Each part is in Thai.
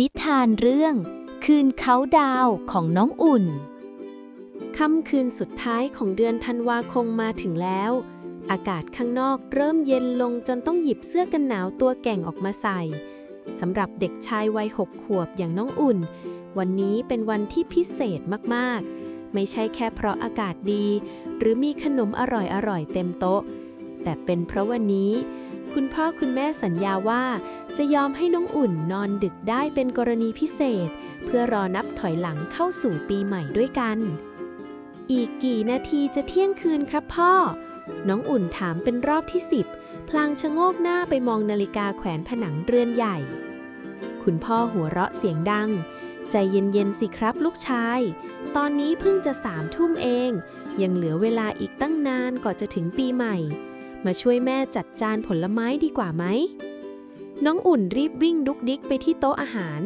นิทานเรื่อง คืนเขาดาวของน้องอุ่น ค่ำคืนสุดท้ายของเดือนธันวาคมมาถึงแล้ว อากาศข้างนอกเริ่มเย็นลงจนต้องหยิบเสื้อกันหนาวตัวแก่งออกมาใส่สำหรับเด็กชายวัยหกขวบอย่างน้องอุ่น วันนี้เป็นวันที่พิเศษมากๆ ไม่ใช่แค่เพราะอากาศดี หรือมีขนมอร่อยๆเต็มโต๊ะ แต่เป็นเพราะวันนี้ คุณพ่อคุณแม่สัญญาว่า จะยอมให้น้องอุ่นนอนดึกได้เป็นกรณีพิเศษ เพื่อรอนับถอยหลังเข้าสู่ปีใหม่ด้วยกัน อีกกี่นาทีจะเที่ยงคืนครับพ่อ น้องอุ่นถามเป็นรอบที่สิบพลางชะโงกหน้าไปมองนาฬิกาแขวนผนังเรือนใหญ่ คุณพ่อหัวเราะเสียงดัง ใจเย็นๆสิครับลูกชาย ตอนนี้เพิ่งจะสามทุ่มเอง ยังเหลือเวลาอีกตั้งนานก่อนจะถึงปีใหม่ มาช่วยแม่จัดจานผลไม้ดีกว่าไหม น้องอุ่นรีบวิ่งดุกดิกไปที่โต๊ะอาหาร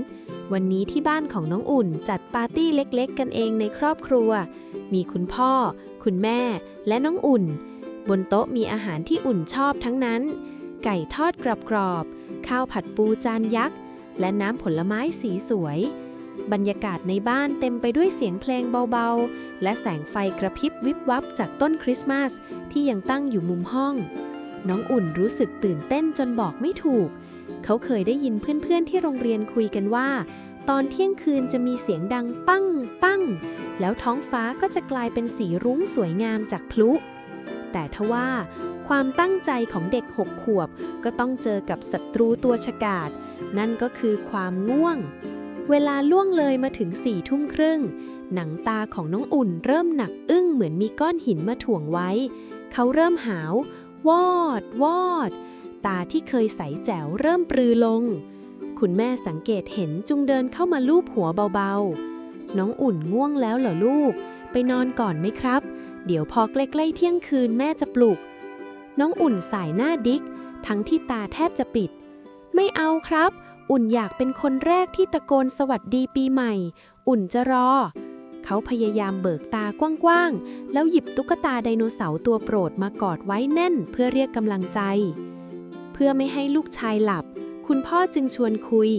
วันนี้ที่บ้านของน้องอุ่นจัดปาร์ตี้เล็กๆ กันเองในครอบครัว มีคุณพ่อ คุณแม่ และน้องอุ่น บนโต๊ะมีอาหารที่อุ่นชอบทั้งนั้น ไก่ทอดกรอบๆ ข้าวผัดปูจานยักษ์ และน้ำผลไม้สีสวย บรรยากาศในบ้านเต็มไปด้วยเสียงเพลงเบาๆ และแสงไฟกระพริบวิบวับจากต้นคริสต์มาสที่ยังตั้งอยู่มุมห้อง น้องอุ่นรู้สึกตื่นเต้นจนบอกไม่ถูก เขาเคยได้ยินเพื่อนๆที่โรงเรียนคุยกันว่า ตอนเที่ยงคืนจะมีเสียงดังปั้ง ปั้ง แล้วท้องฟ้าก็จะกลายเป็นสีรุ้งสวยงามจากพลุ แต่ทว่าความตั้งใจของเด็กหกขวบ ก็ต้องเจอกับศัตรูตัวฉกาจนั่นก็คือความง่วง เวลาล่วงเลยมาถึงสี่ทุ่มครึ่ง หนังตาของน้องอุ่นเริ่มหนักอึ้งเหมือนมีก้อนหินมาถ่วงไว้ เขาเริ่มหาว วอด วอด ตาที่เคยใสแจ๋วเริ่มปรือลง คุณแม่สังเกตเห็นจุงเดินเข้ามาลูบหัวเบาๆ น้องอุ่นง่วงแล้วเหรอลูก ไปนอนก่อนไหมครับ เดี๋ยวพอใกล้ๆเที่ยงคืนแม่จะปลุก น้องอุ่นสายหน้าดิกทั้งที่ตาแทบจะปิด ไม่เอาครับ อุ่นอยากเป็นคนแรกที่ตะโกนสวัสดีปีใหม่ อุ่นจะรอ เขาพยายามเบิกตากว้างๆ แล้วหยิบตุ๊กตาไดโนเสาร์ตัวโปรดมากอดไว้แน่นเพื่อเรียกกำลังใจ เพื่อไม่ให้ลูกชายหลับ คุณพ่อจึงชวนคุย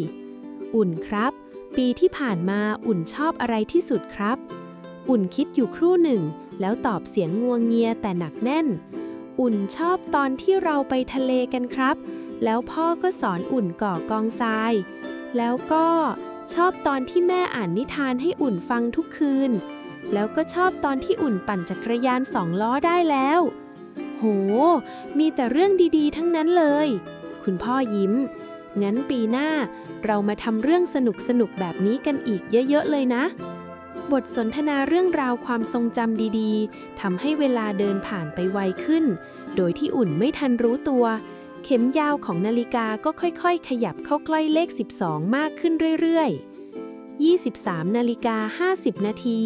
อุ่นครับ ปีที่ผ่านมาอุ่นชอบอะไรที่สุดครับ อุ่นคิดอยู่ครู่หนึ่ง แล้วตอบเสียงงวงเงียแต่หนักแน่น อุ่นชอบตอนที่เราไปทะเลกันครับ แล้วพ่อก็สอนอุ่นก่อกองทราย แล้วก็ ชอบตอนที่แม่อ่านนิทานให้อุ่นฟังทุกคืน แล้วก็ชอบตอนที่อุ่นปั่นจักรยานสองล้อได้แล้ว โห มีแต่เรื่องดีๆ ทั้งนั้นเลย คุณพ่อยิ้ม งั้นปีหน้าเรามาทำเรื่องสนุกๆแบบนี้กันอีกเยอะ ๆ เลยนะ บทสนทนาเรื่องราวความทรงจำดีๆทำให้เวลาเดินผ่านไปไวขึ้น โดยที่อุ่นไม่ทันรู้ตัว เข็มยาวของนาฬิกาก็ค่อยๆ ขยับเข้าใกล้เลข 12 มากขึ้นเรื่อยๆ 23 นาฬิกา 50 นาที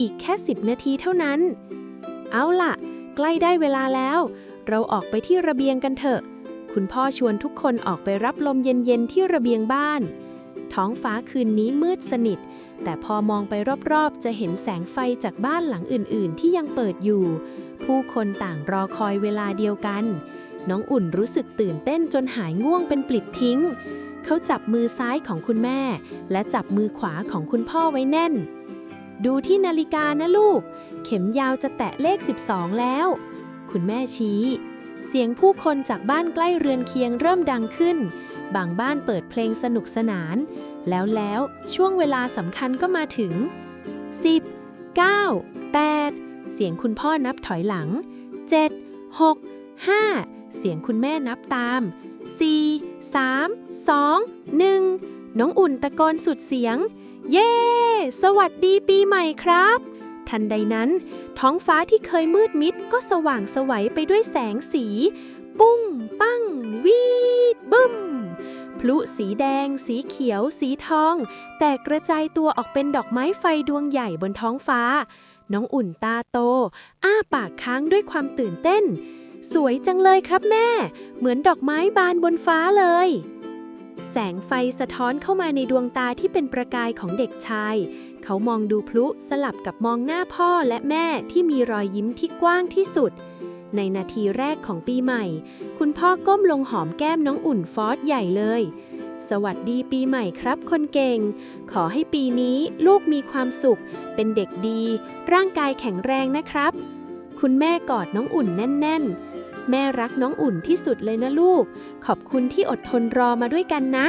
อีกแค่ 10 นาทีเท่านั้น เอาล่ะ ใกล้ได้เวลาแล้ว เราออกไปที่ระเบียงกันเถอะ คุณพ่อชวนทุกคนออกไปรับลมเย็นๆ ที่ระเบียงบ้าน ท้องฟ้าคืนนี้มืดสนิท แต่พอมองไปรอบๆ จะเห็นแสงไฟจากบ้านหลังอื่นๆ ที่ยังเปิดอยู่ ผู้คนต่างรอคอยเวลาเดียวกัน น้องอุ่นรู้สึกตื่นเต้นจนหายง่วงเป็นปลิดทิ้ง เขาจับมือซ้ายของคุณแม่ และจับมือขวาของคุณพ่อไว้แน่น ดูที่นาฬิกานะลูก เข็มยาวจะแตะเลข 12 แล้ว คุณแม่ชี้ เสียงผู้คนจากบ้านใกล้เรือนเคียงเริ่มดังขึ้น บางบ้านเปิดเพลงสนุกสนาน แล้วแล้วช่วงเวลาสำคัญก็มาถึง 10 9 8 เสียงคุณพ่อนับถอยหลัง 7 6 5 เสียงคุณแม่นับตาม 4 3 2 1 น้องอุ่นตะโกนสุดเสียง เย้ สวัสดีปีใหม่ครับ ทันใดนั้น ท้องฟ้าที่เคยมืดมิดก็สว่างสวัยไปด้วยแสงสี ปุ้ง ปั้ง วีด บึ้ม พลุสีแดง สีเขียว สีทอง แตกกระจายตัวออกเป็นดอกไม้ไฟดวงใหญ่บนท้องฟ้า น้องอุ่นตาโต อ้าปากค้างด้วยความตื่นเต้น สวยจังเลยครับแม่ เหมือนดอกไม้บานบนฟ้าเลย แสงไฟสะท้อนเข้ามาในดวงตาที่เป็นประกายของเด็กชาย เขามองดูพลุสลับกับมองหน้าพ่อและแม่ที่มีรอยยิ้มที่กว้างที่สุด ในนาทีแรกของปีใหม่ คุณพ่อก้มลงหอมแก้มน้องอุ่นฟอสใหญ่เลย สวัสดีปีใหม่ครับ คนเก่ง ขอให้ปีนี้ลูกมีความสุข เป็นเด็กดี ร่างกายแข็งแรงนะครับคุณแม่กอดน้องอุ่นแน่น ๆ แม่รักน้องอุ่นที่สุดเลยนะลูก ขอบคุณที่อดทนรอมาด้วยกันนะ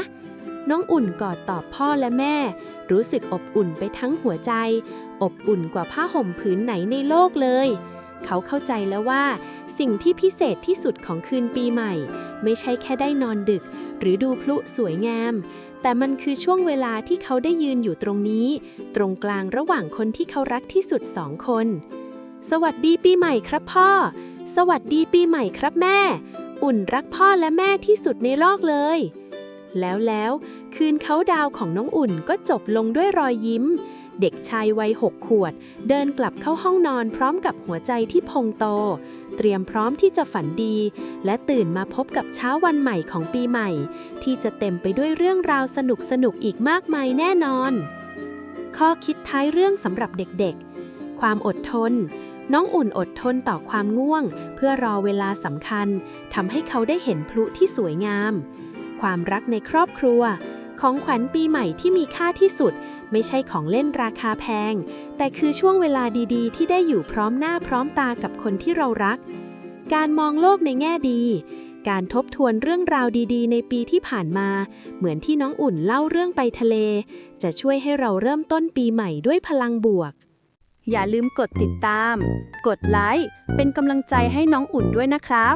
น้องอุ่นกอดตอบพ่อและแม่ รู้สึกอบอุ่นไปทั้งหัวใจ อบอุ่นกว่าผ้าห่มผืนไหนในโลกเลย เขาเข้าใจแล้วว่า สิ่งที่พิเศษที่สุดของคืนปีใหม่ ไม่ใช่แค่ได้นอนดึก หรือดูพลุสวยงาม แต่มันคือช่วงเวลาที่เขาได้ยืนอยู่ตรงนี้ ตรงกลางระหว่างคนที่เขารักที่สุดสองคน สวัสดีปีใหม่ครับพ่อ สวัสดีปีใหม่ครับแม่ อุ่นรักพ่อและแม่ที่สุดในโลกเลย แล้วแล้วคืนเขาดาวของน้องอุ่นก็จบลงด้วยรอยยิ้ม เด็กชายวัยหกขวด เดินกลับเข้าห้องนอนพร้อมกับหัวใจที่พองโต เตรียมพร้อมที่จะฝันดี และตื่นมาพบกับเช้าวันใหม่ของปีใหม่ ที่จะเต็มไปด้วยเรื่องราวสนุกสนุกอีกมากมายแน่นอน ข้อคิดท้ายเรื่องสำหรับเด็กๆ ความอดทน น้องอุ่นอดทนต่อความง่วง เพื่อรอเวลาสำคัญทำให้เขาได้เห็นพลุที่สวยงาม ความรักในครอบครัว ของขวัญปีใหม่ที่มีค่าที่สุด ไม่ใช่ของเล่นราคาแพง แต่คือช่วงเวลาดีๆ ที่ได้อยู่พร้อมหน้าพร้อมตากับคนที่เรารัก การมองโลกในแง่ดี การทบทวนเรื่องราวดีๆ ในปีที่ผ่านมา เหมือนที่น้องอุ่นเล่าเรื่องไปทะเล จะช่วยให้เราเริ่มต้นปีใหม่ด้วยพลังบวก อย่าลืมกดติดตาม กดไลค์ เป็นกำลังใจให้น้องอุ่นด้วยนะครับ